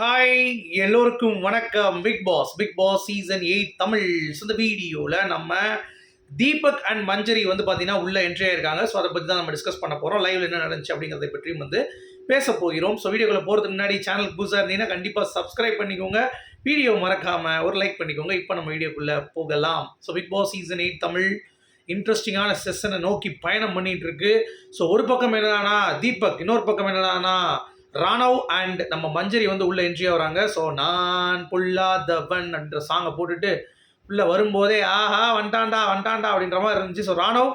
Hi எல்லோருக்கும் வணக்கம். Bigg Boss Bigg Boss season eight Tamil இந்த வீடியோவில் நம்ம தீபக் அண்ட் மஞ்சரி வந்து பார்த்தீங்கன்னா உள்ளே என்ட்ரி ஆயிருக்காங்க. ஸோ அதை பற்றி தான் நம்ம டிஸ்கஸ் பண்ண போகிறோம் லைவ்ல என்ன நடந்துச்சு அப்படிங்கிறத பற்றியும் வந்து பேச போகிறோம். ஸோ வீடியோக்குள்ள போகிறதுக்கு முன்னாடி சேனல் புதுசாக இருந்தீங்கன்னா கண்டிப்பாக சப்ஸ்கிரைப் பண்ணிக்கோங்க. வீடியோ மறக்காமல் ஒரு லைக் பண்ணிக்கோங்க. இப்போ நம்ம வீடியோக்குள்ளே போகலாம். So Bigg Boss season eight Tamil இன்ட்ரெஸ்டிங்கான செஷனை நோக்கி பயணம் பண்ணிகிட்டு இருக்கு. ஸோ ஒரு பக்கம் என்னன்னா தீபக் இன்னொரு பக்கம் என்னன்னா ராணவ் அண்ட் நம்ம மஞ்சரி வந்து உள்ள என்ட்ரி ஆகுறாங்க ஸோ நான் புல்லாதவன் என்ற சாங்கை போட்டுட்டு உள்ள வரும்போதே ஆஹா வண்டாண்டா வண்டாண்டா அப்படின்ற மாதிரி இருந்துச்சு. ஸோ ராணவ்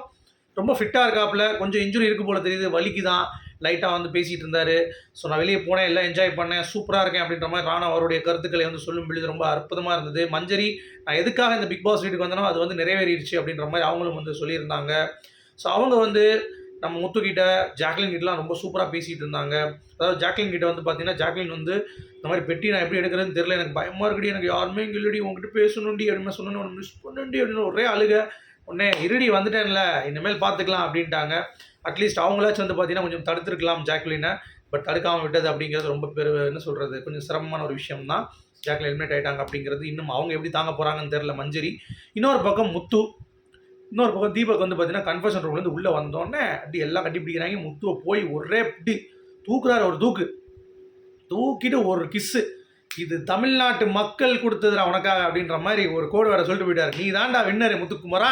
ரொம்ப ஃபிட்டாக இருக்காப்புல. கொஞ்சம் இன்ஜுரி இருக்கு போல தெரியுது. வலிக்கு தான் லைட்டாக வந்து பேசிகிட்டு இருந்தார். ஸோ நான் வெளியே போனேன் எல்லாம் என்ஜாய் பண்ணேன். சூப்பராக இருக்கேன் அப்படின்ற மாதிரி ராணவ் அவருடைய கருத்துக்களை வந்து சொல்லும் பொழுது ரொம்ப அற்புதமாக இருந்தது. மஞ்சரி நான் எதுக்காக இந்த பிக் பாஸ் வீட்டுக்கு வந்தேனோ அது வந்து நிறைவேறிடுச்சு அப்படின்ற மாதிரி அவங்களும் வந்து சொல்லியிருந்தாங்க. ஸோ அவங்க வந்து நம்ம முத்துக்கிட்ட ஜாக்லின் கிட்டலாம் ரொம்ப சூப்பராக பேசிகிட்டு இருந்தாங்க. அதாவது ஜாக்லின் கிட்ட வந்து பார்த்தீங்கன்னா ஜாக்லின் வந்து இந்த மாதிரி பெட்டி நான் எப்படி எடுக்கிறதுன்னு தெரியல எனக்கு பயமாக இருக்குடி எனக்கு யாருமே இங்கே இல்லடி உங்ககிட்ட பேசணுண்டி அப்படின்னு சொன்னோன்னு மிஸ் பண்ணுண்டி அப்படின்னு ஒரே அழுக. உடனே இருடி வந்துட்டேன்ல இனிமேல் பார்த்துக்கலாம் அப்படின்ட்டாங்க. அட்லீஸ்ட் அவங்களாச்சும் வந்து பார்த்தீங்கன்னா கொஞ்சம் தடுத்துருக்கலாம் ஜாக்லினை. பட் தடுக்காமல் விட்டது அப்படிங்கிறது ரொம்ப பெரு என்ன சொல்கிறது கொஞ்சம் சிரமமான ஒரு விஷயம் தான் ஜாக்லின் எலிமினேட் ஆகிட்டாங்க அப்படிங்கிறது. இன்னும் அவங்க எப்படி தாங்க போகிறாங்கன்னு தெரில மஞ்சரி. இன்னொரு பக்கம் முத்து. இன்னொரு பக்கம் தீபக் வந்து பார்த்தீங்கன்னா கன்ஃபர்ஷன் ரூம்லேருந்து உள்ளே வந்தோடனே அப்படி எல்லாம் கட்டி பிடிக்கிறாங்க முத்துவை போய் ஒரே இப்படி தூக்குறாரு ஒரு தூக்கு. தூக்கிட்டு ஒரு கிஸ்ஸு இது தமிழ்நாட்டு மக்கள் கொடுத்ததுடா உனக்காக அப்படின்ற மாதிரி ஒரு கோடு வேற சொல்லிட்டு போயிட்டார். நீ தாண்டா வின்னர் முத்துக்குமரா?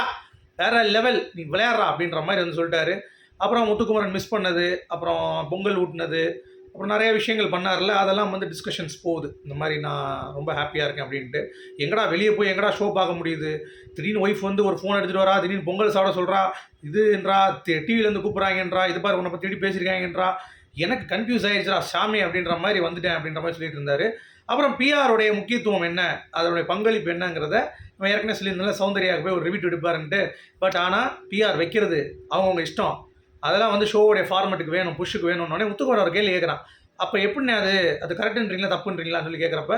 வேற லெவல் நீ விளையாடுறா அப்படின்ற மாதிரி வந்து சொல்லிட்டாரு. அப்புறம் முத்துக்குமரன் மிஸ் பண்ணது. அப்புறம் பொங்கல் ஊட்டினது. அப்புறம் நிறைய விஷயங்கள் பண்ணார்ல அதெல்லாம் வந்து டிஸ்கஷன்ஸ் போகுது. இந்த மாதிரி நான் ரொம்ப ஹாப்பியாக இருக்கேன் அப்படின்ட்டு. எங்கடா வெளியே போய் எங்கடா ஷோ பார்க்க முடியுது? திடீர்னு ஒய்ஃப் வந்து ஒரு ஃபோன் எடுத்துகிட்டு வரா திடீர்னு பொங்கல் சாப்பிட சொல்கிறா இதுன்றா டிவிலேருந்து கூப்பிட்றாங்கன்றா இது பாரு உன்னை பற்றி பேசியிருக்காங்கன்றா எனக்கு கன்ஃபியூஸ் ஆயிடுச்சுடா சாமி அப்படின்ற மாதிரி வந்துட்டேன் அப்படின்ற மாதிரி சொல்லிட்டு இருந்தார். அப்புறம் பிஆருடைய முக்கியத்துவம் என்ன? அதனுடைய பங்களிப்பு என்னங்கிறத நம்ம ஏற்கனவே சொல்லியிருந்தால சௌந்தர்யாவுக்கு போய் ஒரு ரிவிட் எடுப்பாருன்ட்டு. பட் ஆனால் பிஆர் வைக்கிறது அவங்கவுங்க இஷ்டம். அதெல்லாம் வந்து ஷோவுடைய ஃபார்மெட்டுக்கு வேணும் புஷ்ஷுக்கு வேணும்னோடனே முத்துக்குமார் ஒரு கேள்வி கேட்குறான். அப்போ எப்படிண்ணே அது? அது கரெக்டுன்றீங்களா தப்புன்றீங்களான்னு சொல்லி கேட்குறப்ப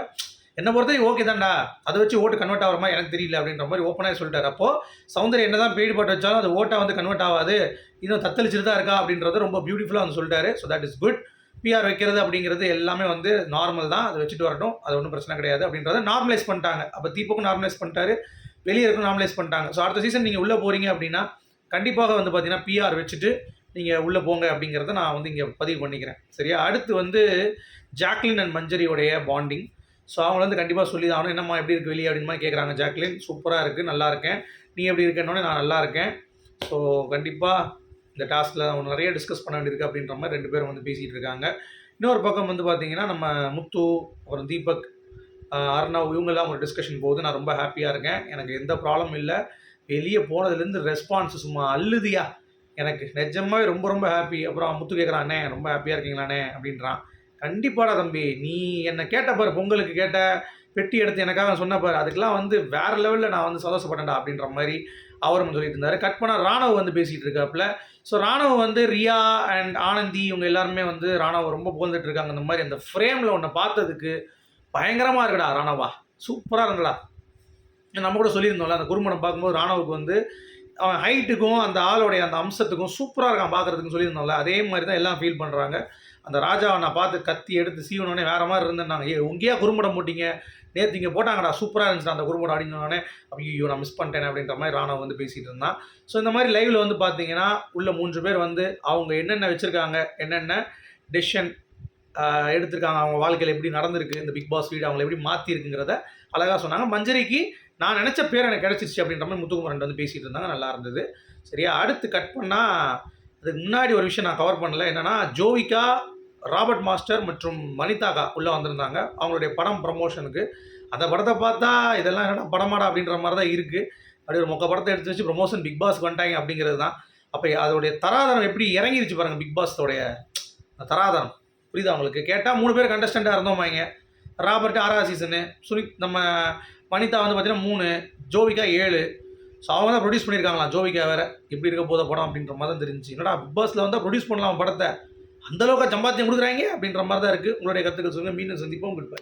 என்ன பொறுத்தவரைக்கும் ஓகே தான்டா. அதை வச்சு ஓட்டு கன்வெர்ட் ஆகிற மாதிரி எனக்கு தெரியல அப்படின்ற மாதிரி ஓப்பனாக சொல்லிட்டார். அப்போது சௌந்தர்யா என்ன தான் பீடுபட்டு வச்சாலும் அது ஓட்டாக வந்து கன்வெர்ட் ஆகாது. இன்னும் தத்தளிச்சுட்டு தான் இருக்கா அப்படின்றது ரொம்ப பியூட்டிஃபுல்லாக வந்து சொல்லிட்டாரு. So that is good PR வைக்கிறது அப்படிங்கிறது எல்லாமே வந்து நார்மல் தான். அதை வச்சுட்டு வரட்டும். அது ஒன்றும் பிரச்சனை கிடையாது அப்படின்றத நார்மலைஸ் பண்ணிட்டாங்க. அப்போ தீபக்கும் நார்மலைஸ் பண்ணிட்டாரு. வெளியே இருக்கும் நார்மலைஸ் பண்ணிட்டாங்க. ஸோ அடுத்த சீசன் நீங்கள் உள்ளே போகிறீங்க அப்படின்னா கண்டிப்பாக வந்து பார்த்தீங்கன்னா பிஆர் வச்சுட்டு நீங்கள் உள்ளே போங்க அப்படிங்கிறத நான் வந்து இங்கே பதிவு பண்ணிக்கிறேன். சரியா? அடுத்து வந்து ஜாக்லின் அண்ட் மஞ்சரியோடைய பாண்டிங் ஸோ அவங்க வந்து கண்டிப்பாக சொல்லி தான் ஆகணும். என்னம்மா எப்படி இருக்குது வெளியே அப்படின்னு மாதிரி கேட்குறாங்க ஜாக்லின். சூப்பராக இருக்குது நல்லா இருக்கேன். நீ எப்படி இருக்கேன்னொடனே நான் நல்லா இருக்கேன். ஸோ கண்டிப்பாக இந்த டாஸ்கில் அவங்க நிறைய டிஸ்கஸ் பண்ண வேண்டியிருக்கு அப்படின்ற மாதிரி ரெண்டு பேரும் வந்து பேசிகிட்டு இருக்காங்க. இன்னொரு பக்கம் வந்து பார்த்தீங்கன்னா நம்ம முத்து அப்புறம் தீபக் அர்ணவ் இவங்கெல்லாம் ஒரு டிஸ்கஷன் போகுது. நான் ரொம்ப ஹாப்பியாக இருக்கேன். எனக்கு எந்த ப்ராப்ளமும் இல்லை. வெளியே போனதுலேருந்து ரெஸ்பான்ஸ் சும்மா அழுதியா? எனக்கு நிஜமாவே ரொம்ப ரொம்ப ஹாப்பி அப்புறம் முத்து கேட்குறானே ரொம்ப ஹாப்பியாக இருக்கீங்களாண்ணே அப்படின்றான். கண்டிப்பாடா தம்பி. நீ என்னை கேட்ட பாரு பொங்கலுக்கு கேட்ட பெட்டி எடுத்து எனக்காக சொன்ன பாரு. அதுக்கெலாம் வந்து வேறு லெவலில் நான் வந்து சந்தோஷப்பட்டேன்டா அப்படின்ற மாதிரி அவரும் சொல்லிட்டு இருந்தார். கட் பண்ணால் ராணவ் வந்து பேசிகிட்டு இருக்காப்புல. ஸோ ராணவ் வந்து ரியா அண்ட் ஆனந்தி இவங்க எல்லாருமே வந்து ராணவ் ரொம்ப புகழ்ந்துட்டு இருக்காங்க. இந்த மாதிரி அந்த ஃப்ரேமில் ஒன்று பார்த்ததுக்கு பயங்கரமாக இருக்குடா ராணவா. சூப்பராக இருந்தடா நம்ம கூட சொல்லியிருந்தோம்ல அந்த குறும்படம் பார்க்கும்போது ராணவுக்கு வந்து அவன் ஹைட்டுக்கும் அந்த ஆளுடைய அந்த அம்சத்துக்கும் சூப்பராக இருக்கான் பார்க்குறதுக்குன்னு சொல்லியிருந்தோம்ல அதே மாதிரி தான் எல்லாம் ஃபீல் பண்ணுறாங்க அந்த ராஜாவை நான் பார்த்து கத்தி எடுத்து சீவனோடனே வேறு மாதிரி இருந்தேன்னாங்க. ஏ உங்கேயா குறும்படம் போட்டிங்க? நேற்று இங்கே போட்டாங்கடா சூப்பராக இருந்துச்சு அந்த குறும்படம் அப்படின்னோடனே ஐயோ நான் மிஸ் பண்ணிட்டேன் அப்படின்ற மாதிரி ராணா வந்து பேசிகிட்டு இருந்தான். ஸோ இந்த மாதிரி லைவில் வந்து பார்த்தீங்கன்னா உள்ள மூன்று பேர் வந்து அவங்க என்னென்ன வச்சுருக்காங்க என்னென்ன டெசிஷன் எடுத்திருக்காங்க அவங்க வாழ்க்கையில் எப்படி நடந்திருக்கு இந்த பிக் பாஸ் வீடு அவங்களை எப்படி மாற்றிருக்குங்கிறத அழகாக சொன்னாங்க. மஞ்சரிக்கு நான் நினச்ச பேர் எனக்கு கிடச்சிருச்சு அப்படின்ற மாதிரி முத்துக்குமரன் வந்து பேசிகிட்டு இருந்தாங்க நல்லா இருந்தது. சரியா? அடுத்து கட் பண்ணால் அதுக்கு முன்னாடி ஒரு விஷயம் நான் கவர் பண்ணல. என்னென்னா ஜோவிகா ராபர்ட் மாஸ்டர் மற்றும் வனிதாக்கா உள்ளே வந்திருந்தாங்க. அவங்களுடைய படம் ப்ரமோஷனுக்கு அந்த படத்தை பார்த்தா இதெல்லாம் என்னடா படமாடா அப்படின்ற மாதிரி தான் இருக்குது அப்படி ஒரு மொக்க படத்தை எடுத்து வச்சு ப்ரொமோஷன் பிக் பாஸ்க்கு வந்துட்டாங்க அப்படிங்கிறது தான். அப்போ அதோடைய தராதரம் எப்படி இறங்கிருச்சு பாருங்கள் பிக் பாஸோடைய தராதரம். புரியுதா அவங்களுக்கு கேட்டால் மூணு பேர் கண்டஸ்டண்ட்டாக இருந்தோமாங்க ராபர்ட் ஆறாவது சீசனு சுனித் நம்ம வனிதா வந்து பார்த்தீங்கன்னா மூணு ஜோவிகா ஏழு. ஸோ அவங்க தான் ப்ரொடியூஸ் பண்ணியிருக்காங்களா ஜோவிகா வேற எப்படி இருக்க போத படம் அப்படின்ற மாதிரி தான் தெரிஞ்சு. என்னடா பிக் பாஸில் வந்தால் ப்ரொடியூஸ் பண்ணலாம் படத்தை. அந்தளவுக்கு சம்பாத்தியம் கொடுக்குறாங்க அப்படின்ற மாதிரி தான் இருக்குது உங்களுடைய கருத்துக்கள் சொல்லுங்கள் மீண்டும் சந்திப்போம். உங்களுக்கு